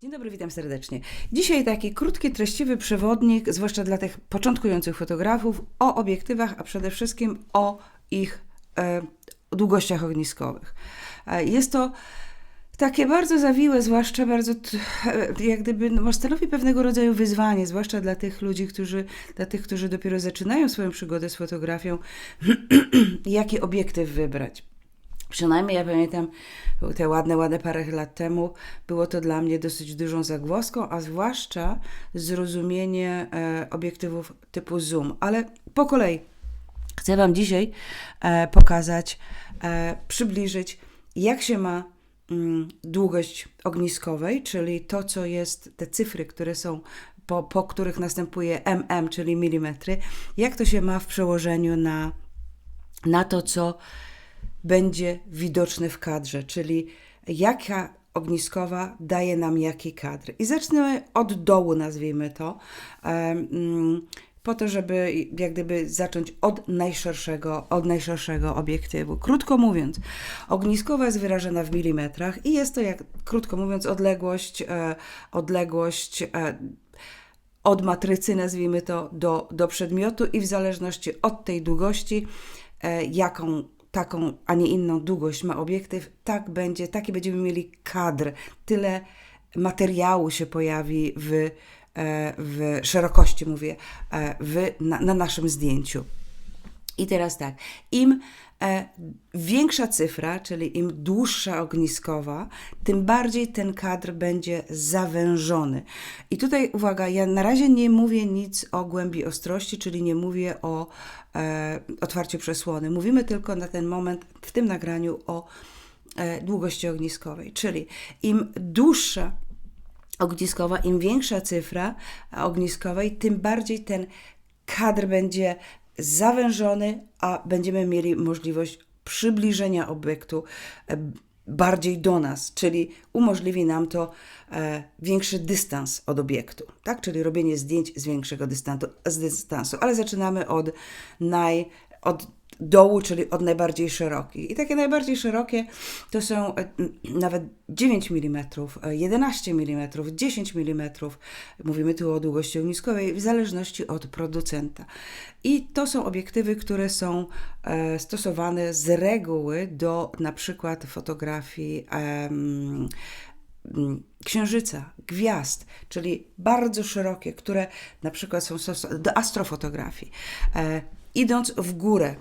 Dzień dobry, witam serdecznie. Dzisiaj taki krótki, treściwy przewodnik, zwłaszcza dla tych początkujących fotografów, o obiektywach, a przede wszystkim o ich e, długościach ogniskowych. E, jest to takie bardzo zawiłe, zwłaszcza bardzo, e, jak gdyby, no, stanowi pewnego rodzaju wyzwanie, zwłaszcza dla tych ludzi, którzy, dla tych, którzy dopiero zaczynają swoją przygodę z fotografią, jaki obiektyw wybrać. Przynajmniej ja pamiętam te ładne, ładne parę lat temu, było to dla mnie dosyć dużą zagłoską, a zwłaszcza zrozumienie e, obiektywów typu zoom. Ale po kolei chcę Wam dzisiaj e, pokazać, e, przybliżyć, jak się ma mm, długość ogniskowej, czyli to, co jest, te cyfry, które są po, po których następuje mm, czyli milimetry, jak to się ma w przełożeniu na, na to, co będzie widoczny w kadrze, czyli jaka ogniskowa daje nam jaki kadr. I zacznę od dołu, nazwijmy to, mm, po to, żeby jak gdyby zacząć od najszerszego, od najszerszego obiektywu. Krótko mówiąc, ogniskowa jest wyrażona w milimetrach i jest to, jak krótko mówiąc, odległość, e, odległość e, od matrycy, nazwijmy to, do, do przedmiotu i w zależności od tej długości, e, jaką taką, a nie inną długość ma obiektyw, tak będzie, taki będziemy mieli kadr. Tyle materiału się pojawi w, e, w szerokości, mówię, e, w, na, na naszym zdjęciu. I teraz tak, im większa cyfra, czyli im dłuższa ogniskowa, tym bardziej ten kadr będzie zawężony. I tutaj uwaga, ja na razie nie mówię nic o głębi ostrości, czyli nie mówię o e, otwarciu przesłony. Mówimy tylko na ten moment w tym nagraniu o e, długości ogniskowej, czyli im dłuższa ogniskowa, im większa cyfra ogniskowej, tym bardziej ten kadr będzie zawężony, a będziemy mieli możliwość przybliżenia obiektu e, bardziej do nas, czyli umożliwi nam to e, większy dystans od obiektu, tak? Czyli robienie zdjęć z większego dystansu, z dystansu. Ale zaczynamy od naj, od dołu, czyli od najbardziej szerokich. I takie najbardziej szerokie to są e, nawet 9 mm, 11 mm, 10 mm. Mówimy tu o długości ogniskowej, w zależności od producenta. I to są obiektywy, które są e, stosowane z reguły do na przykład fotografii. mm, księżyca, gwiazd, czyli bardzo szerokie, które na przykład są do astrofotografii. E, idąc w górę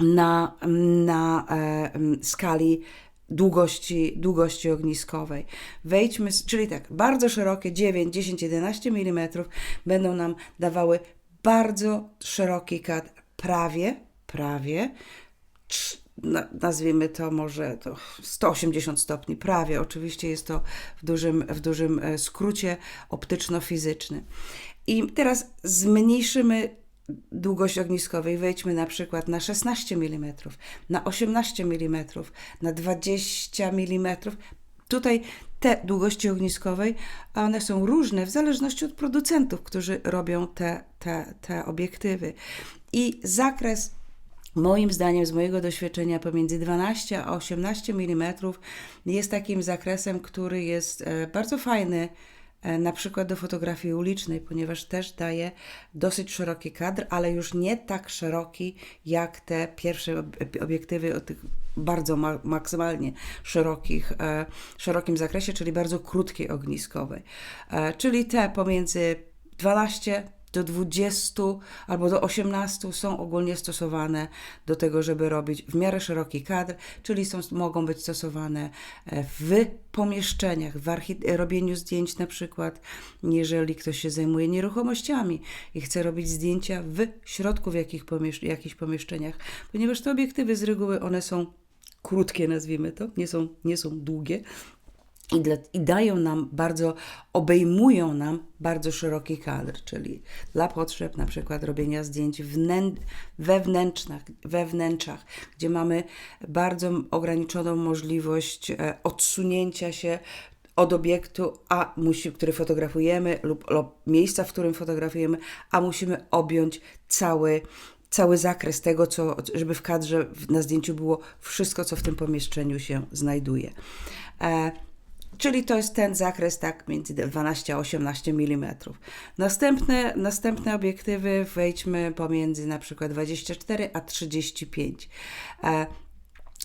na, na e, skali długości, długości ogniskowej. Wejdźmy, czyli tak, bardzo szerokie 9, 10, 11 mm będą nam dawały bardzo szeroki kadr, prawie, prawie nazwijmy to może to 180 stopni, prawie. Oczywiście jest to w dużym, w dużym e, skrócie optyczno-fizyczny. I teraz zmniejszymy długość ogniskowej. Wejdźmy na przykład na 16 mm, na 18 mm, na 20 mm. Tutaj te długości ogniskowej, a one są różne w zależności od producentów, którzy robią te, te, te obiektywy. I zakres Moim zdaniem, z mojego doświadczenia, pomiędzy 12 a 18 mm jest takim zakresem, który jest e, bardzo fajny, na przykład do fotografii ulicznej, ponieważ też daje dosyć szeroki kadr, ale już nie tak szeroki jak te pierwsze ob- obiektywy o tych bardzo ma- maksymalnie szerokich, e, szerokim zakresie, czyli bardzo krótkiej ogniskowej. E, czyli te pomiędzy 12 do 20 albo do 18 są ogólnie stosowane do tego, żeby robić w miarę szeroki kadr, czyli są, mogą być stosowane e, w pomieszczeniach, w archi- robieniu zdjęć na przykład, jeżeli ktoś się zajmuje nieruchomościami i chce robić zdjęcia w środku w pomiesz- jakichś pomieszczeniach, ponieważ te obiektywy z reguły one są krótkie, nazwijmy to, nie są, nie są długie, i, dla, I dają nam bardzo, obejmują nam bardzo szeroki kadr, czyli dla potrzeb na przykład robienia zdjęć wnę, we wnętrzach, gdzie mamy bardzo ograniczoną możliwość e, odsunięcia się od obiektu, a musi, który fotografujemy, lub, lub miejsca, w którym fotografujemy, a musimy objąć cały, cały zakres tego, co, żeby w kadrze na zdjęciu było wszystko, co w tym pomieszczeniu się znajduje. E, Czyli to jest ten zakres tak między 12 a 18 mm. Następne, następne obiektywy wejdźmy pomiędzy na przykład 24 a 35. E,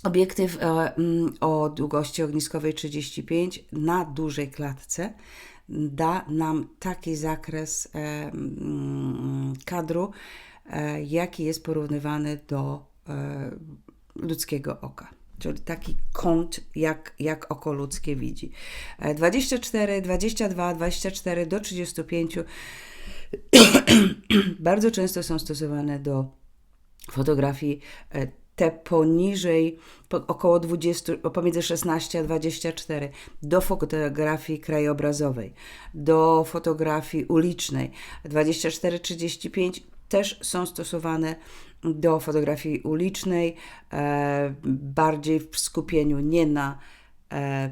obiektyw e, mm, o długości ogniskowej 35 na dużej klatce da nam taki zakres e, mm, kadru, jaki jest porównywany do ludzkiego oka czyli taki kąt, jak, jak oko ludzkie widzi. 24, 22, 24 do 35 bardzo często są stosowane do fotografii e, te poniżej, około 20, pomiędzy 16 a 24, do fotografii krajobrazowej, do fotografii ulicznej. 24-35 też są stosowane do fotografii ulicznej, e, bardziej w skupieniu nie na e,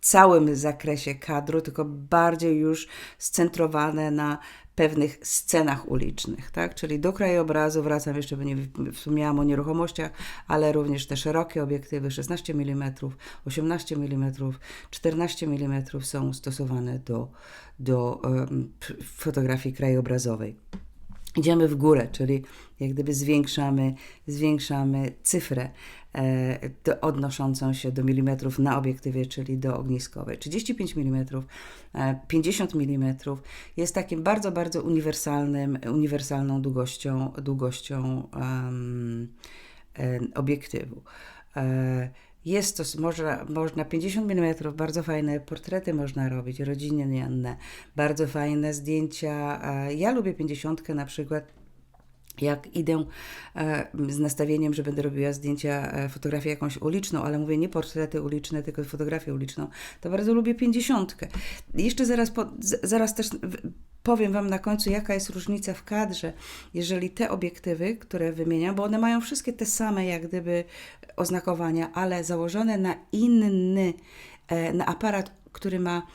całym zakresie kadru, tylko bardziej już scentrowane na pewnych scenach ulicznych, tak? Czyli do krajobrazu wracam jeszcze, bo nie wspomniałam o nieruchomościach, ale również te szerokie obiektywy 16 mm, 18 mm, 14 mm są stosowane do, do um, fotografii krajobrazowej idziemy w górę, czyli jak gdyby zwiększamy, zwiększamy cyfrę e, odnoszącą się do milimetrów na obiektywie, czyli do ogniskowej. 35 mm, e, 50 mm jest takim bardzo, bardzo uniwersalnym, uniwersalną długością, długością um, e, obiektywu. E, jest to, można, można 50 mm, bardzo fajne portrety można robić, rodzinne, bardzo fajne zdjęcia. Ja lubię 50 na przykład jak idę e, z nastawieniem, że będę robiła zdjęcia, e, fotografię jakąś uliczną, ale mówię nie portrety uliczne, tylko fotografię uliczną, to bardzo lubię pięćdziesiątkę. Jeszcze zaraz, po, zaraz też powiem Wam na końcu, jaka jest różnica w kadrze, jeżeli te obiektywy, które wymieniam, bo one mają wszystkie te same jak gdyby oznakowania, ale założone na inny, e, na aparat, który ma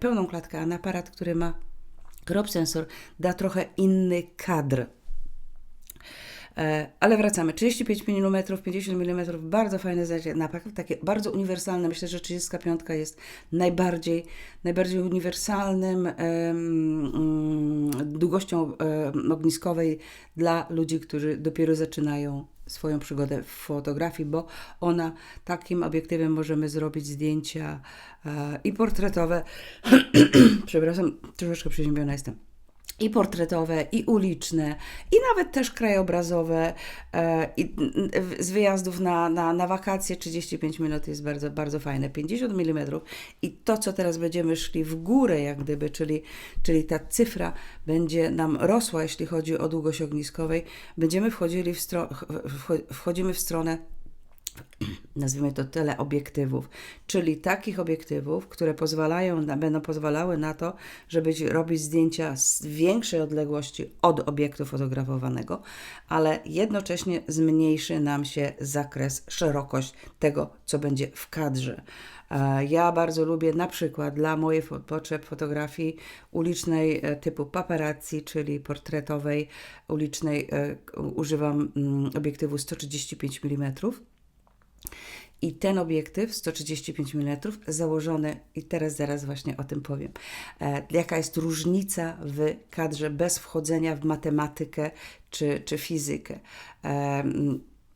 pełną klatkę, a na aparat, który ma crop sensor, da trochę inny kadr. E, ale wracamy. 35 mm, 50 mm, bardzo fajne zdjęcie, naprawdę takie bardzo uniwersalne. Myślę, że 35 jest najbardziej, najbardziej uniwersalnym um, długością um, ogniskowej dla ludzi, którzy dopiero zaczynają swoją przygodę w fotografii, bo ona takim obiektywem możemy zrobić zdjęcia e, i portretowe. Przepraszam, troszeczkę przeziębiona jestem i portretowe, i uliczne, i nawet też krajobrazowe. E, z wyjazdów na, na, na wakacje 35 minut jest bardzo, bardzo fajne. 50 mm i to, co teraz będziemy szli w górę, jak gdyby, czyli, czyli ta cyfra będzie nam rosła, jeśli chodzi o długość ogniskowej, będziemy wchodzili w, stro, wchodzimy w stronę nazwijmy to teleobiektywów, czyli takich obiektywów, które pozwalają, będą pozwalały na to, żeby robić zdjęcia z większej odległości od obiektu fotografowanego, ale jednocześnie zmniejszy nam się zakres, szerokość tego, co będzie w kadrze. E, ja bardzo lubię na przykład dla mojej potrzeb fotografii ulicznej e, typu paparazzi, czyli portretowej ulicznej, e, używam mm, obiektywu 135 mm i ten obiektyw 135 mm założony, i teraz zaraz właśnie o tym powiem, e, jaka jest różnica w kadrze bez wchodzenia w matematykę czy, czy fizykę. E,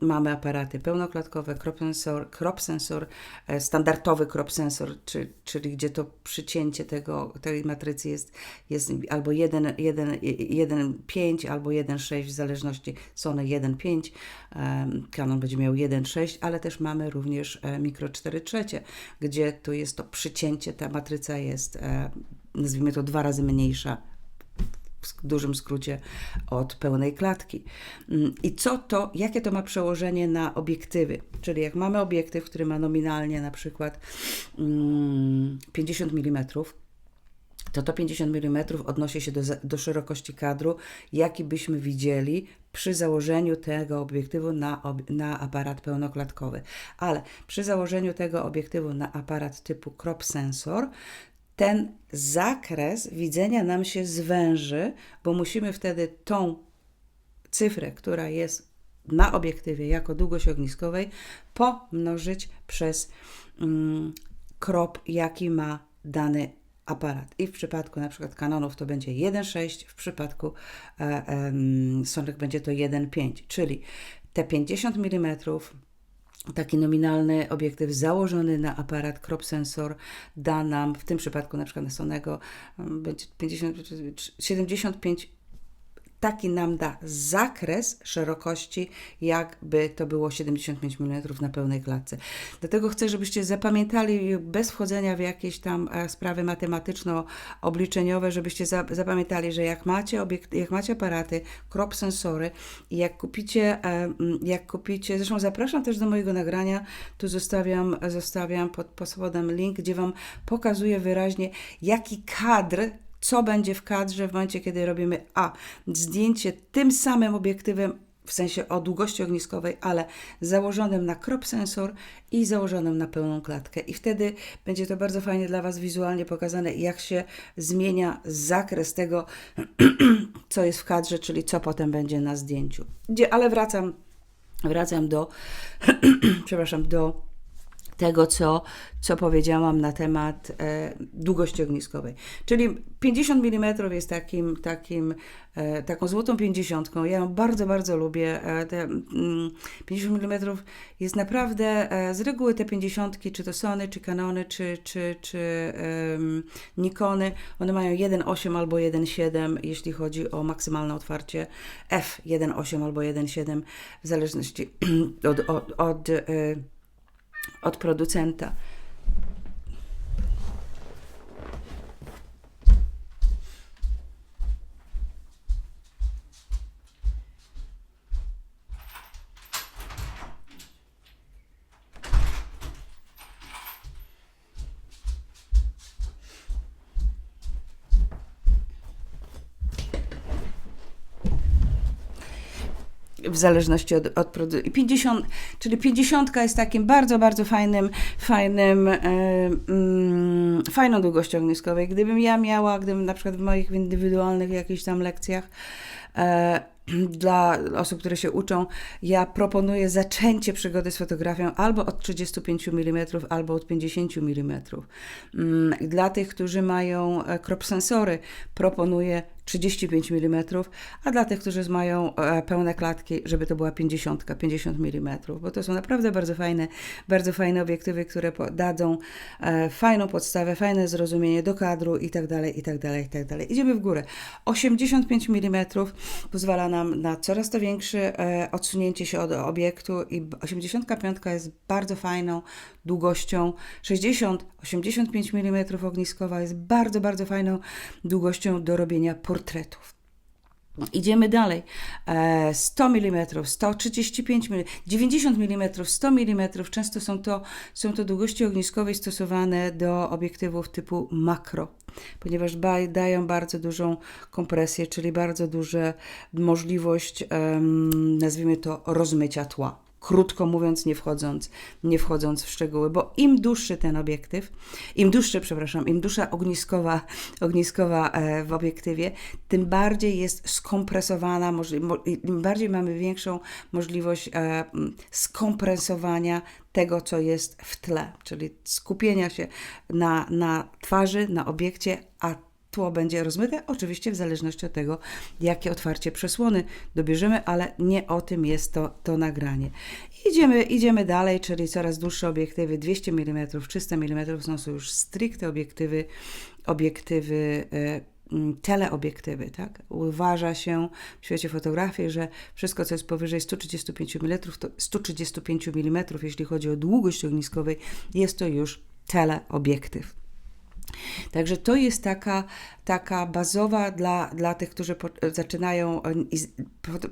mamy aparaty pełnoklatkowe, crop sensor, crop sensor e, standardowy crop sensor, czy, czyli gdzie to przycięcie tego, tej matrycy jest, jest albo 1,5 albo 1,6 w zależności, są one 1,5, Canon będzie miał 1,6, ale też mamy również e, mikro 4 trzecie, gdzie tu jest to przycięcie, ta matryca jest e, nazwijmy to dwa razy mniejsza w dużym skrócie od pełnej klatki. Mm, I co to, jakie to ma przełożenie na obiektywy? Czyli jak mamy obiektyw, który ma nominalnie na przykład 50 mm, to to 50 mm odnosi się do, do szerokości kadru, jaki byśmy widzieli przy założeniu tego obiektywu na, ob, na aparat pełnoklatkowy. Ale przy założeniu tego obiektywu na aparat typu crop sensor, ten zakres widzenia nam się zwęży, bo musimy wtedy tą cyfrę, która jest na obiektywie jako długość ogniskowej, pomnożyć przez mm, krop, jaki ma dany aparat. I w przypadku na przykład Canonów to będzie 1,6, w przypadku e, Sonek będzie to 1,5, czyli te 50 mm taki nominalny obiektyw założony na aparat crop sensor da nam, w tym przypadku na przykład na Sonego em, będzie 50, 75 taki nam da zakres szerokości, jakby to było 75 mm na pełnej klatce. Dlatego chcę, żebyście zapamiętali, bez wchodzenia w jakieś tam e, sprawy matematyczno-obliczeniowe, żebyście za, zapamiętali, że jak macie, obiekt, jak macie aparaty, crop sensory i jak kupicie, e, jak kupicie, zresztą zapraszam też do mojego nagrania, tu zostawiam, zostawiam pod spodem link, gdzie Wam pokazuję wyraźnie, jaki kadr co będzie w kadrze w momencie, kiedy robimy A. Zdjęcie tym samym obiektywem, w sensie o długości ogniskowej, ale założonym na crop sensor i założonym na pełną klatkę. I wtedy będzie to bardzo fajnie dla Was wizualnie pokazane, jak się zmienia zakres tego, co jest w kadrze, czyli co potem będzie na zdjęciu. Ale wracam, wracam do, przepraszam, do tego, co, co powiedziałam na temat e, długości ogniskowej. Czyli 50 mm jest takim, takim, e, taką złotą 50. Ja ją bardzo, bardzo lubię. E, te, mm, 50 mm jest naprawdę, e, z reguły te 50, czy to Sony, czy Canony, czy, czy, czy em, Nikony, one mają 1.8 albo 1.7, jeśli chodzi o maksymalne otwarcie f 1.8 albo 1.7, w zależności od, od, od e, od producenta. W zależności od, od produktu. 50, czyli 50 jest takim bardzo, bardzo fajnym, fajnym, e, mm, fajną długością ogniskowej. Gdybym ja miała, gdybym na przykład w moich indywidualnych jakichś tam lekcjach dla osób, które się uczą, ja proponuję zaczęcie przygody z fotografią albo od 35 mm, albo od 50 mm. Dla tych, którzy mają e, crop sensory, proponuję 35 mm, a dla tych, którzy mają e, pełne klatki, żeby to była 50, 50 mm, bo to są naprawdę bardzo fajne, bardzo fajne obiektywy, które dadzą e, fajną podstawę, fajne zrozumienie do kadru i tak dalej, i tak dalej, i tak dalej. Idziemy w górę. 85 mm pozwala nam na coraz to większe e, odsunięcie się od obiektu i 85 jest bardzo fajną długością. 60-85 mm ogniskowa jest bardzo, bardzo fajną długością do robienia portretów. Idziemy dalej. E, 100 mm, 135 mm, 90 mm, 100 mm. Często są to, są to długości ogniskowe stosowane do obiektywów typu makro, ponieważ dają bardzo dużą kompresję, czyli bardzo dużą możliwość, nazwijmy to, rozmycia tła krótko mówiąc, nie wchodząc, nie wchodząc w szczegóły, bo im dłuższy ten obiektyw, im dłuższy, przepraszam, im dłuższa ogniskowa, ogniskowa e, w obiektywie, tym bardziej jest skompresowana, im bardziej mamy większą możliwość e, skompresowania tego, co jest w tle, czyli skupienia się na, na twarzy, na obiekcie, a tło będzie rozmyte, oczywiście w zależności od tego, jakie otwarcie przesłony dobierzemy, ale nie o tym jest to, to nagranie. Idziemy, idziemy dalej, czyli coraz dłuższe obiektywy, 200 mm, 300 mm, są już stricte obiektywy, obiektywy e, teleobiektywy, tak? Uważa się w świecie fotografii, że wszystko, co jest powyżej 135 mm, to 135 mm, jeśli chodzi o długość ogniskowej, jest to już teleobiektyw. Także to jest taka, taka bazowa dla, dla tych, którzy po, zaczynają e,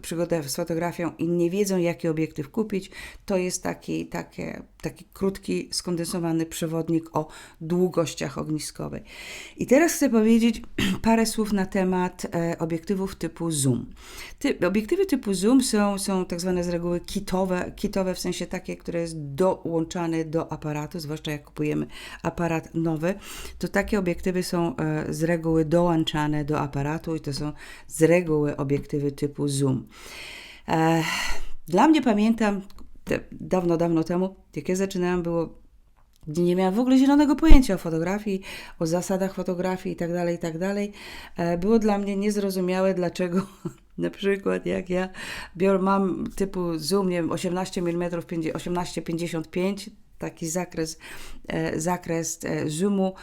przygodę z fotografią i nie wiedzą, jaki obiektyw kupić. To jest taki, takie, taki krótki, skondensowany przewodnik o długościach ogniskowej. I teraz chcę powiedzieć parę słów na temat e, obiektywów typu zoom. Ty, obiektywy typu zoom są, są tak zwane z reguły kitowe, kitowe w sensie takie, które jest dołączane do aparatu, zwłaszcza jak kupujemy aparat nowy, to takie obiektywy są e, z reguły dołączane do aparatu i to są z reguły obiektywy typu zoom. E, Dla mnie pamiętam, dawno, dawno temu, jak ja zaczynałam, było nie miałam w ogóle zielonego pojęcia o fotografii, o zasadach fotografii itd., itd., e, było dla mnie niezrozumiałe, dlaczego na przykład jak ja biorę, mam typu zoom, nie wiem, 18 mm, 18-55, taki zakres, zakres zoomu,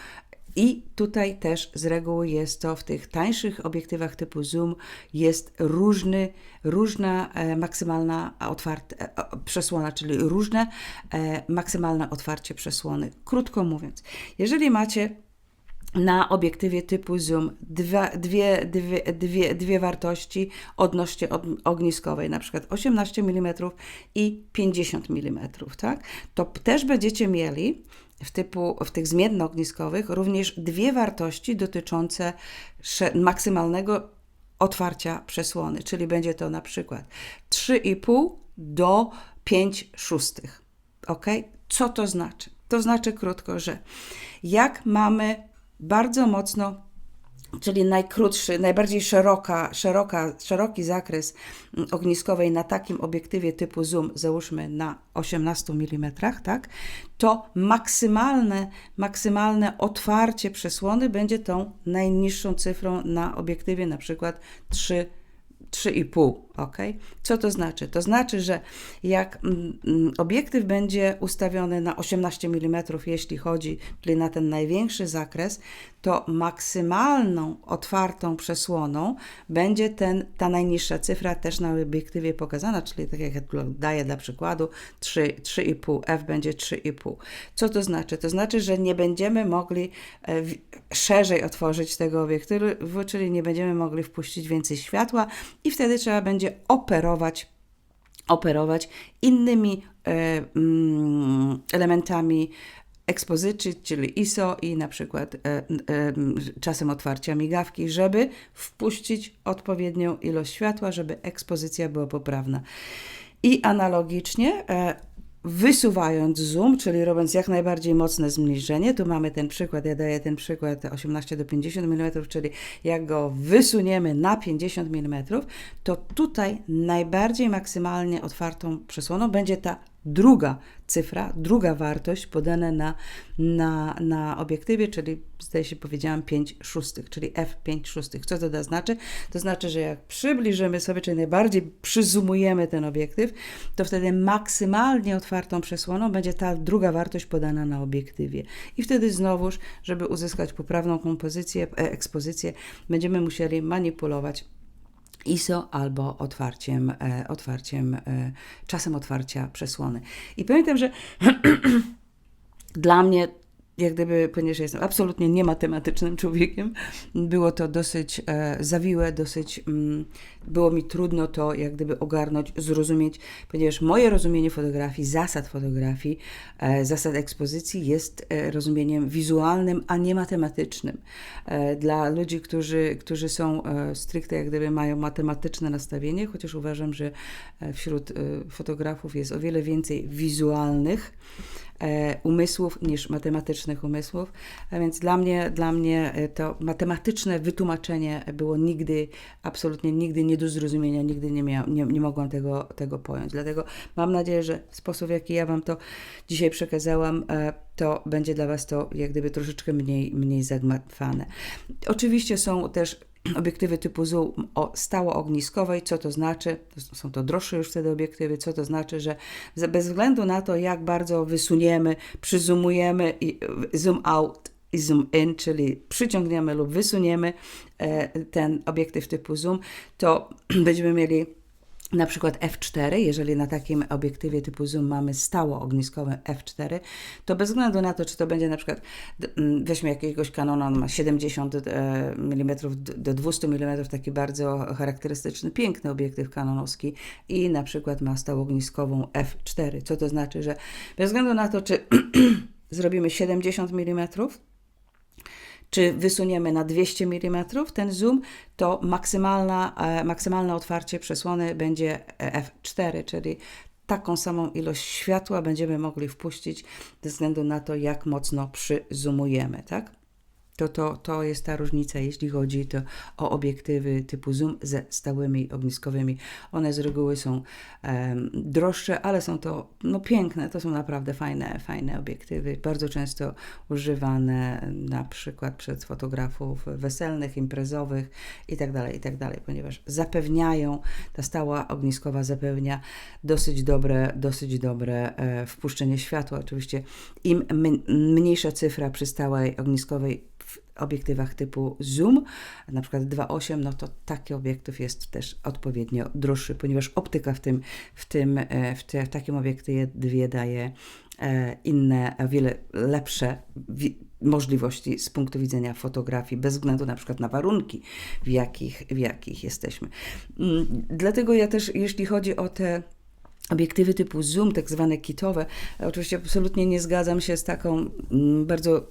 i tutaj też z reguły jest to w tych tańszych obiektywach typu zoom jest różny, różna e, maksymalna otwarte, e, przesłona, czyli różne e, maksymalne otwarcie przesłony. Krótko mówiąc, jeżeli macie na obiektywie typu zoom dwa, dwie, dwie, dwie, dwie wartości odnośnie od, ogniskowej, na przykład 18 mm i 50 mm, tak? To też będziecie mieli w, typu, w tych zmiennoogniskowych również dwie wartości dotyczące maksymalnego otwarcia przesłony, czyli będzie to na przykład 3,5 do 5 szóstych. Ok? Co to znaczy? To znaczy krótko, że jak mamy bardzo mocno czyli najkrótszy, najbardziej szeroka, szeroka, szeroki zakres mm, ogniskowej na takim obiektywie typu zoom, załóżmy na 18 mm, tak, to maksymalne, maksymalne otwarcie przesłony będzie tą najniższą cyfrą na obiektywie, na przykład 3 3,5, ok? Co to znaczy? To znaczy, że jak mm, mm, obiektyw będzie ustawiony na 18 mm, jeśli chodzi, czyli na ten największy zakres, to maksymalną otwartą przesłoną będzie ten, ta najniższa cyfra też na obiektywie pokazana, czyli tak jak daję dla przykładu 3,5, f będzie 3,5. Co to znaczy? To znaczy, że nie będziemy mogli e, szerzej otworzyć tego obiektywu, czyli nie będziemy mogli wpuścić więcej światła i wtedy trzeba będzie operować operować innymi e, mm, elementami ekspozycji, czyli ISO i na przykład e, e, czasem otwarcia migawki, żeby wpuścić odpowiednią ilość światła, żeby ekspozycja była poprawna. I analogicznie wysuwając zoom, czyli robiąc jak najbardziej mocne zmniejszenie, tu mamy ten przykład, ja daję ten przykład 18 do 50 mm, czyli jak go wysuniemy na 50 mm, to tutaj najbardziej maksymalnie otwartą przesłoną będzie ta druga cyfra, druga wartość podana na, na, na obiektywie, czyli zdaje się powiedziałam 5 szóstych, czyli f5 szóstych. Co to da znaczy? To znaczy, że jak przybliżymy sobie, czyli najbardziej przyzumujemy ten obiektyw, to wtedy maksymalnie otwartą przesłoną będzie ta druga wartość podana na obiektywie. I wtedy znowuż, żeby uzyskać poprawną kompozycję, e, ekspozycję, będziemy musieli manipulować ISO albo otwarciem, e, otwarciem e, czasem otwarcia przesłony. I pamiętam, że dla mnie jak gdyby, ponieważ jestem absolutnie niematematycznym człowiekiem, było to dosyć e, zawiłe, dosyć mm, było mi trudno to jak gdyby ogarnąć, zrozumieć, ponieważ moje rozumienie fotografii, zasad fotografii, e, zasad ekspozycji jest e, rozumieniem wizualnym, a nie matematycznym. E, dla ludzi, którzy, którzy są e, stricte jak gdyby mają matematyczne nastawienie, chociaż uważam, że e, wśród e, fotografów jest o wiele więcej wizualnych, umysłów niż matematycznych umysłów. A więc dla mnie, dla mnie e, to matematyczne wytłumaczenie było nigdy, absolutnie nigdy nie do zrozumienia, nigdy nie, miał, nie, nie mogłam tego, tego pojąć. Dlatego mam nadzieję, że sposób, w jaki ja Wam to dzisiaj przekazałam, e, to będzie dla Was to jak gdyby troszeczkę mniej, mniej zagmatwane. Oczywiście są też obiektywy typu zoom o stało ogniskowej, co to znaczy, są to droższe już wtedy obiektywy, co to znaczy, że bez względu na to, jak bardzo wysuniemy, przyzumujemy i zoom out i zoom in, czyli przyciągniemy lub wysuniemy e, ten obiektyw typu zoom, to będziemy mieli na przykład f4, jeżeli na takim obiektywie typu zoom mamy stało ogniskowe f4, to bez względu na to, czy to będzie na przykład, weźmy jakiegoś Canona, on ma 70 mm do 200 mm, taki bardzo charakterystyczny, piękny obiektyw kanonowski i na przykład ma stałą ogniskową f4, co to znaczy, że bez względu na to, czy zrobimy 70 mm, czy wysuniemy na 200 mm ten zoom, to maksymalna, e, maksymalne otwarcie przesłony będzie f4, czyli taką samą ilość światła będziemy mogli wpuścić ze względu na to, jak mocno przyzumujemy, tak? To, to, to jest ta różnica, jeśli chodzi to o obiektywy typu zoom ze stałymi ogniskowymi. One z reguły są em, droższe, ale są to no, piękne, to są naprawdę fajne, fajne obiektywy. Bardzo często używane na przykład przez fotografów weselnych, imprezowych itd., itd., ponieważ zapewniają, ta stała ogniskowa zapewnia dosyć dobre, dosyć dobre e, wpuszczenie światła. Oczywiście im mniejsza cyfra przy stałej ogniskowej obiektywach typu zoom, na przykład 2.8, no to taki obiektyw jest też odpowiednio droższy, ponieważ optyka w tym, w tym, e, w, te, w takim obiektywie daje e, inne, wiele lepsze możliwości z punktu widzenia fotografii, bez względu na przykład na warunki, w jakich, w jakich jesteśmy. Mm, Dlatego ja też, jeśli chodzi o te obiektywy typu zoom, tak zwane kitowe, oczywiście absolutnie nie zgadzam się z taką mm, bardzo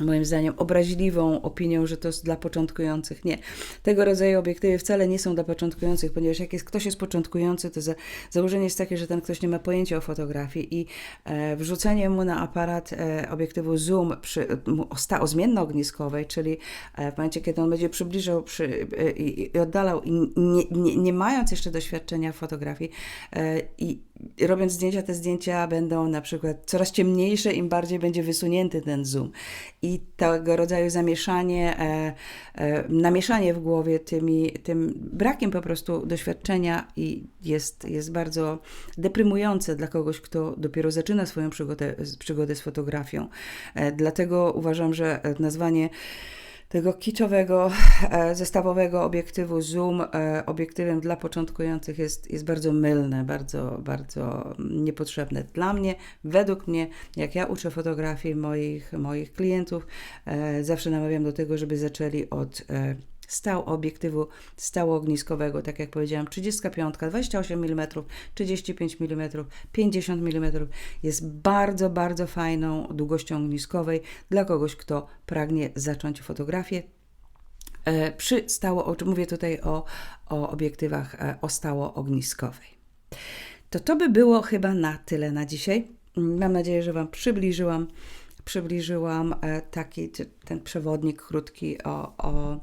moim zdaniem obraźliwą opinią, że to jest dla początkujących. Nie. Tego rodzaju obiektywy wcale nie są dla początkujących, ponieważ jak jest, ktoś jest początkujący, to za, założenie jest takie, że ten ktoś nie ma pojęcia o fotografii i e, wrzucenie mu na aparat e, obiektywu zoom przy, o, o zmiennoogniskowej, czyli e, w momencie, kiedy on będzie przybliżał przy, e, i, i oddalał i nie, nie, nie mając jeszcze doświadczenia w fotografii e, i robiąc zdjęcia, te zdjęcia będą na przykład coraz ciemniejsze, im bardziej będzie wysunięty ten zoom. I tego rodzaju zamieszanie, e, e, namieszanie w głowie tymi, tym brakiem po prostu doświadczenia i jest, jest bardzo deprymujące dla kogoś, kto dopiero zaczyna swoją przygodę, przygodę z fotografią. E, dlatego uważam, że nazwanie tego kiczowego, e, zestawowego obiektywu zoom e, obiektywem dla początkujących jest, jest bardzo mylne, bardzo, bardzo niepotrzebne. Dla mnie, według mnie, jak ja uczę fotografii moich, moich klientów, e, zawsze namawiam do tego, żeby zaczęli od stał obiektywu stałoogniskowego, tak jak powiedziałam, 35, 28 mm, 35 mm, 50 mm jest bardzo, bardzo fajną długością ogniskowej dla kogoś, kto pragnie zacząć fotografię. E, Przy stało, mówię tutaj o, o obiektywach e, o stało ogniskowej. To to by było chyba na tyle na dzisiaj. Mam nadzieję, że Wam przybliżyłam, przybliżyłam e, taki ten przewodnik krótki o, o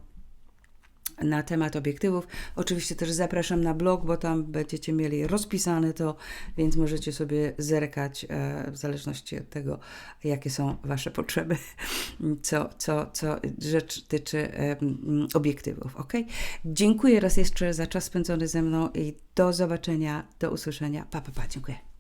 na temat obiektywów. Oczywiście też zapraszam na blog, bo tam będziecie mieli rozpisane to, więc możecie sobie zerkać e, w zależności od tego, jakie są Wasze potrzeby, co, co, co rzecz tyczy obiektywów. Ok? Dziękuję raz jeszcze za czas spędzony ze mną i do zobaczenia, do usłyszenia. Pa, pa, pa. Dziękuję.